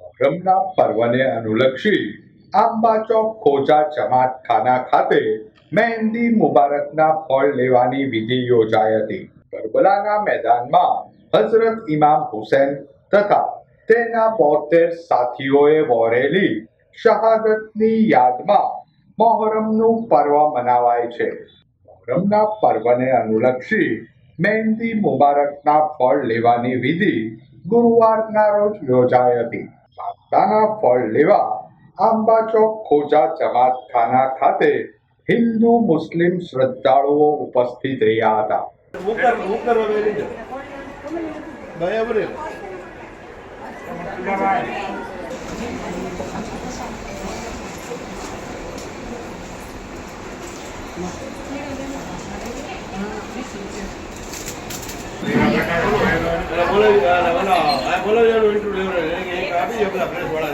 મોહરમના પર્વને અનુલક્ષી આંબા ચોક ખોજા જમાત ખાના ખાતે મહેંદી મુબારકના ફળ લેવાની વિધિ યોજાઈ હતી. કરબલાના મેદાનમાં હઝરત ઇમામ હુસેન તથા તેના બોતેર સાથીઓએ વોરેલી શહાદતની યાદમાં મોહરમનું પર્વ મનાવાય છે. મોહરમના પર્વને અનુલક્ષી મહેંદી મુબારકના ફળ લેવાની વિધિ ગુરુવારના રોજ યોજાઈ હતી. માતાના ફળ લેવા આંબા ચોક ખોજા જમાત ખાના ખાતે હિન્દુ મુસ્લિમ શ્રદ્ધાળુઓ ઉપસ્થિત રહ્યા હતા. બોલો બોલો બોલો 也不了别人说了